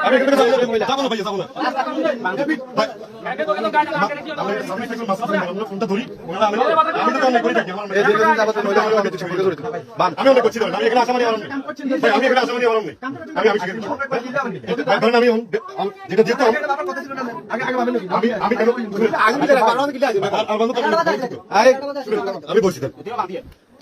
আমি এখানে যাব না ভাইয়া যাব না। ভাই, আমি সামনে থেকে মাসুদ ভাই, ফোনটা ধরি ওনারা আমি আমি তো অনেক করে থাকি আমার এই দীর্ঘদিন যাবত মহিলা মানুষ আমাকে ছবি করে দিতে বান আমি অনেক করছি ধরেন, আমি এখানে আসামানি আরাম ভাই আমি এখানে আসামানি আরাম আমি আমি শিখে দিচ্ছি। ভাই, ধরেন আমি আমি- যেটা যেতাম আমি আমি কেন আগে বিলে বারো কি আছে আর- আর বান্ধব তো। আমি বলছি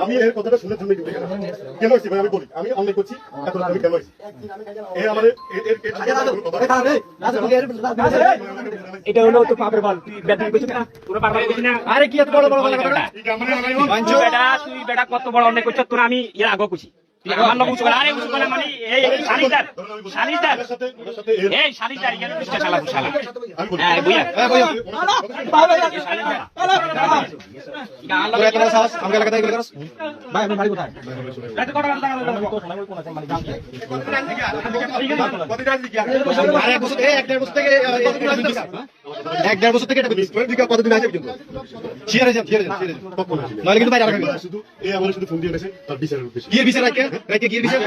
আমি এর কথাটা শোনার জন্য কিন্তু কেন আসছি ভাই আমি বলি আমি অনেক করছি এখন আমি কেন আসছি এ আমার এর এর এর এটা হলো তো পাপের বল তুই বেটা। কইছিস না তোরা পাপের কইছিস না আরে কি এত বড় বড় কথা। তুই বেটা কত বড় অনেক কইছিস তোরা আমি এর আগে করছ ভাই আপনি বাড়ি কোথায় আরে এক দেড় বছর থেকে কতদিন আছে তো? এক দেড় বছর থেকে এটা বিশ কতদিন আছে পর্যন্ত শিয়ারে যান শিয়ারে যান শিয়ারে যান কখন আসি? নইলে কিন্তু বাইরে রাখা শুধু এই আমার শুধু ফোন দিয়ে গেছে তার বিচারের উদ্দেশ্যে গিয়ে বিচার রাখে রাখে গিয়ে বিচার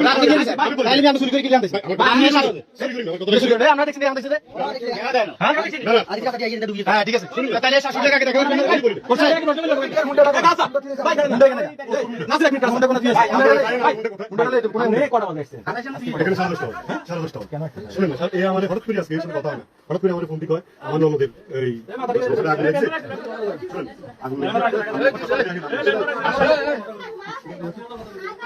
রাখে গিয়ে বিচার তাইলে আমি শুরু করে কি জানতেছি আমি সরি না, কথা শুরু করে আমরা দেখছি আমরা দেখছি হ্যাঁ? না, না, হ্যাঁ ঠিক আছে। তাহলে শাশুড়ি কাকে দেখা? করছে নাচ রাখবি কার মুন্ডা কোন দিয়ে এখানে সাড়ে দশটা হবে, সাড়ে দশটা হবে। শুনেন না, স্যার, এ আমাদের হঠাৎ করে আজকে এই কথা হয় হঠাৎ করে আমাদের ফোন দিকে হয়, আমার ননদের এই আগুন লেগেছে। আগুন লেগেছে।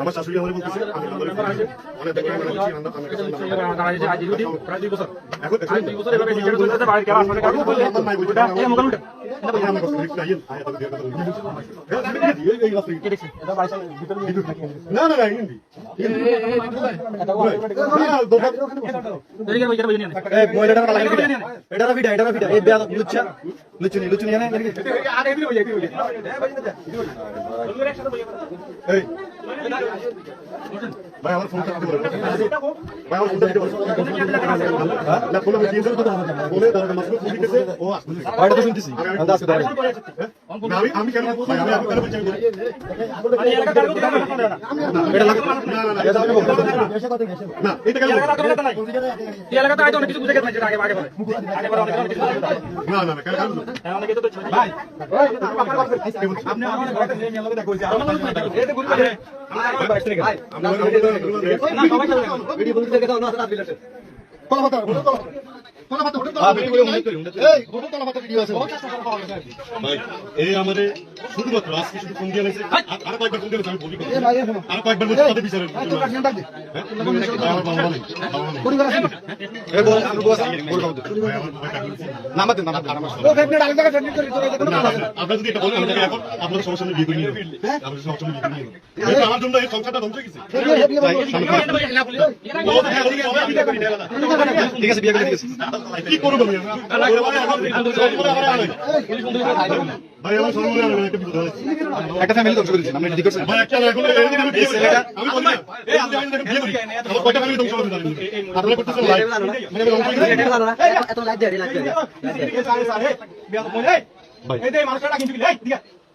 আমার শাশুড়ি আমার বলতেছে আমি নম্বরে ফোন অনেক দেখে আমি বলছি, আমার- আমার কাছে নাম্বার- এখন- এখন- আমার নাই বলছে, আমার- এই আমার কাছে লিখতে আইয়েন, আইয়া তাকে দিয়ে কথা বলছি। এই- এই রাস্তায়- না না না হিন্দি হিন্দি। না, না, দরকার- এই মহিলাটার লাগা ভিডিও এটার ভিডিও এটার ভিডিও এই বেয়া লুচ্চা এই ভাই আমার ফোনটা দিতে পারবেন ভাই আমার ফোনটা দিতে পারবেন না ফোনে আমি দিয়েছি ফোনে দাঁড়াতে মাসুম ফোন দিতেছে ও আসতেছে ওইটা তো শুনতেছি আন্দাজ করে না, আমি আমি কেন ভাই আমি আমি কেন বলছি আমি বলি? এটা লাগে না না না এটা আমি বলব না। না এটা কেন বলব? না না না কেন কেন বলব? ভিডিও বলতে দেখে দাও না রাত বিলাসে কথা কথা কথা কথা এই ফটো তোলা কথা ভিডিও আছে ভাই এই আমারে শুধুমাত্র আজকে শুধু ফোন দিয়ে গেছে আর কয়েকবার ফোন দিয়ে আমি বলি আর কয়েকবার বলছি তাদের বিচারে না, আপনারা যদি এটা বলেন, আমি এখন আপনাদের সমস্যা বিয়ে করে নিয়ে আপনাদের সমস্যা বিয়ে করে নিয়ে আমার জন্য এই সংসারটা ধ্বংস হয়ে গেছে। ঠিক আছে বিয়ে করে ঠিক আছে কি করব একটা বিপদ হয়েছে। একটা ফ্যামিলি ধ্বংস করে দিচ্ছি আমরা ঠিক করছেন ভাই, একটা না, এখন এই দিকে আমি বিয়ে করি।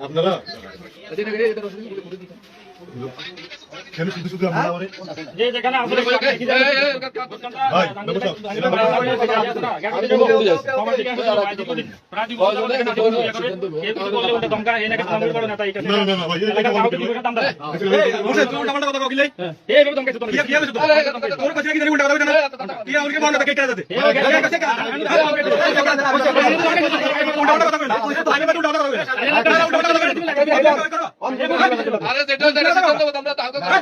আপনারা কেন শুধু শুধু আমরা আমারে যে যেখানে আসলে ভাই নমস্কার আরে যেটা যেটা আমরা তাকে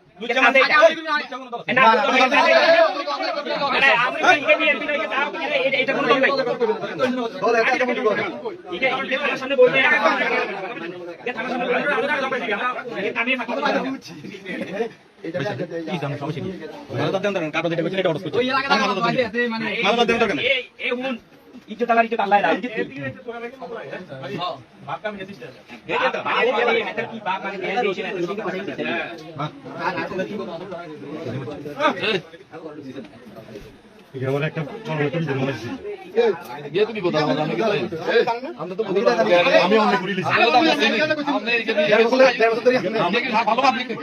আমি এটা অর্ডার করছি মাথা ইজ্জত আল্লাহ ইজ্জত আল্লাহ রাখে এই আমার একটা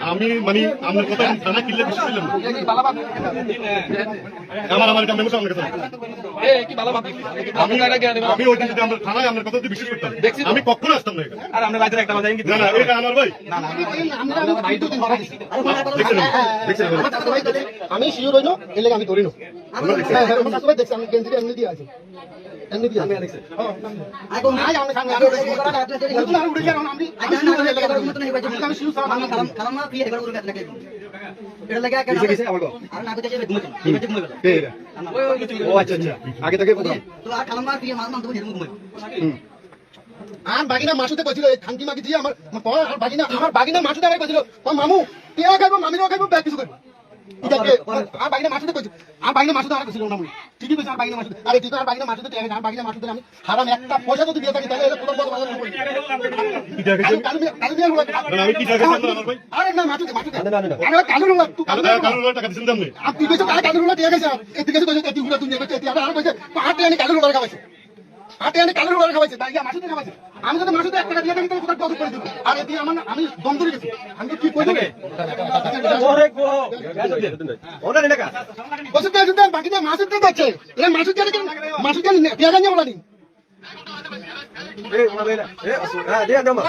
আমি মানে আপনার কথা থানা কিনলে বেশি পেলাম আমার আমার মেম্বার আমার আমি কখনো আসতাম না ভাই আমি শিওর হইল এলে আমি করিনো আগে থেকে আর বাগিনা মাসুতে কইছিল এই খানকি মাগি দিয়ে আমার আর বাগিনা আমার বাগিনা মাসুতে আমার কইছিল মামু তেও খাইবো মামিরও খাইবো ব্যাগ কিছু করব ইতাকে আর বাগিনা মাসুতে কইছিল আর বাগিনা মাসুতে আর কইছিল না মুই ঠিকই কইছে আর বাগিনা মাসুতে আরে তুই তো আর বাগিনা মাসুতে টেকে আর বাগিনা মাসুতে আমি হারাম একটা পয়সা দিয়ে থাকি তাহলে এটা কোথাও কোথাও বাজার করবি? কি টাকা কালু কালু কালু দিয়ে হলো না না, আমি কি টাকা দিলাম আমার ভাই? আরে না মাসুতে মাসুতে আরে কালু হলো তুই কালো টাকা তুই কইছো কালু হলো গেছে? কইছে তুই কইছে আর কইছে পাহাড়ে কালু হলো হাতে আনি কালুর ঘরে খাওয়াইছে তাই মাসুতে খাওয়াইছে আমি যদি মাসুতে এক টাকা দিয়ে থাকি তাহলে কোথাও করে দিব? আর এটি আমার আমি দম ধরে গেছি। আমি তো কি কইছি ওরে গো নিলে কা ওষুধ দিয়ে দিতেন বাকি মাসুদ দিয়ে যাচ্ছে এরা দেখেন মাসুদ দিয়ে পেয়ারা নিয়ে বলানি। এ ওনা দেনা না।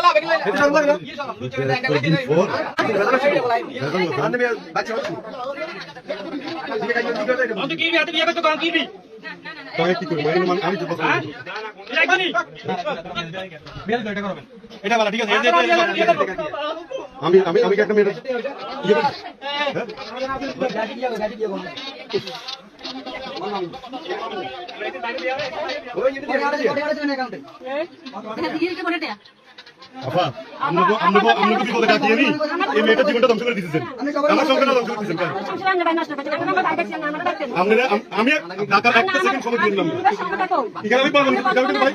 কি কোন কি করব? এই মানে আমি তো কথা বলছি। লাগনি মেল এটা করবেন। এটা বলা ঠিক আছে। এই যে আমি আমি আমি কি একটা মেয়ে ইয়ে দিয়ে আপা আমরা তো আমরা তো আমরা তো বিপদে কাটি নি এই মেয়েটার জীবনটা ধ্বংস করে দিতেছেন আমার সংসারটা ধ্বংস করে দিতেছেন আমরা আমি ঢাকার একটা সেকেন্ড সময় দিলাম এখানে আমি পাবো না ভাই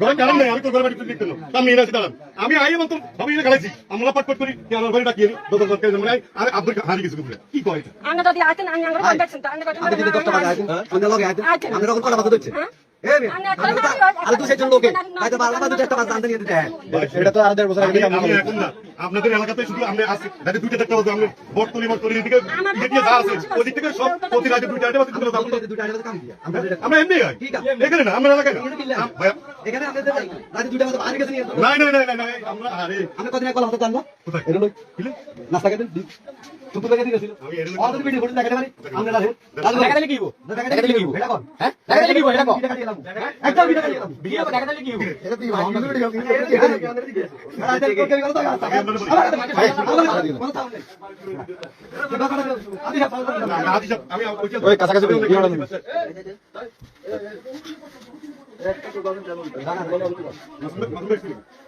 ঘরে কারণ নাই আমি তো ঘরে বাড়ি লিখতে আমি এনে দাঁড়ান আমি আই ভাবি এনে খালাইছি আমরা পাট পাট করি আমার বাড়ি ডাকিয়ে করে আর আব্দুল হারি কিছু করে কি কয় এটা? আমরা যদি আসতেন আমি আমরা কন্ট্যাক্ট আমি কত যদি দশ টাকা আছেন আমরা লগে আছেন আমরা যখন কথা হচ্ছে আপনাদের এলাকাতে শুধু আপনি আছে। রাতে দুইটা দেখতে পাবো আপনি বটতলি বটতলি এদিকে এদিকে যা আছে। ওদিক থেকে সব প্রতি রাতে দুইটা আটে আমরা আমরা এমনি এখানে না আমরা এলাকায় না। আমরা আমরা আরে। আমরা কদিন কল হতে জানব কোথায়? নাস্তা খেতেন দুপুর থেকে দিয়েছিল আমি এর ভিডিও দেখাতে পারি আমরা রাখে টাকা কি হইব দিলে কি এটা কর হ্যাঁ দিলে কি এটা টাকা দিয়ে এলাম একটা ভিডিও এলাম বিয়ে টাকা দিলে কি হইব এটা তুই ভাই ভিডিও ভিডিও আচ্ছা আমি ওই- কাছাকাছি দেন না আচ্ছা আমরা আমরা এটা কি কি কি কি আমার আমার আমার বলছি তো আমি অনেক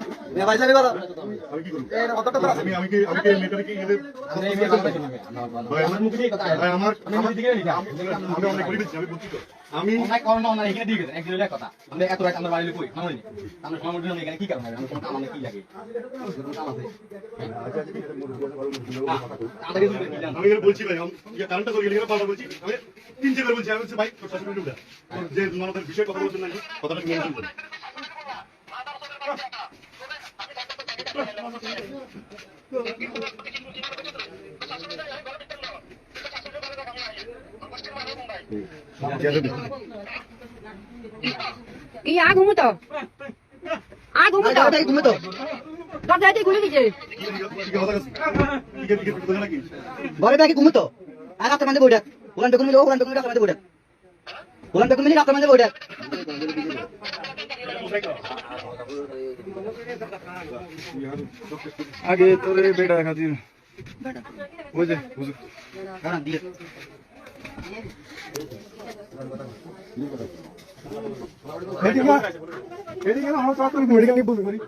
আমি বলছি ভাই ইয়ে করে গেলে পাল্টা বলছি। আমি তিন চারবার বলছি আমি বলছি ভাই তোর শাশুড়ি উঠে যে। তোমাদের বিষয় কথা বলছেন নাকি কথাটা কি আ ঘুমো তো আ ঘুমো তো ঘুমে তো দরজা দিয়ে খুলে দিছে ঘরে ব্যাগে ঘুমে তো আর রাতের মধ্যে বইটা ওখান থেকে মিলে ওখান থেকে রাতের মধ্যে বইটা ওখান থেকে মিলে রাতের মধ্যে বইটা আগে তোরে বেটা খাতির ওই যে হুজুর। দাঁড়ান দিয়ে এদিকে না আমার মেডিকেল নিয়ে বুঝে বুঝে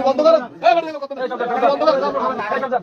বন্ধ করো 大哥，大哥，大，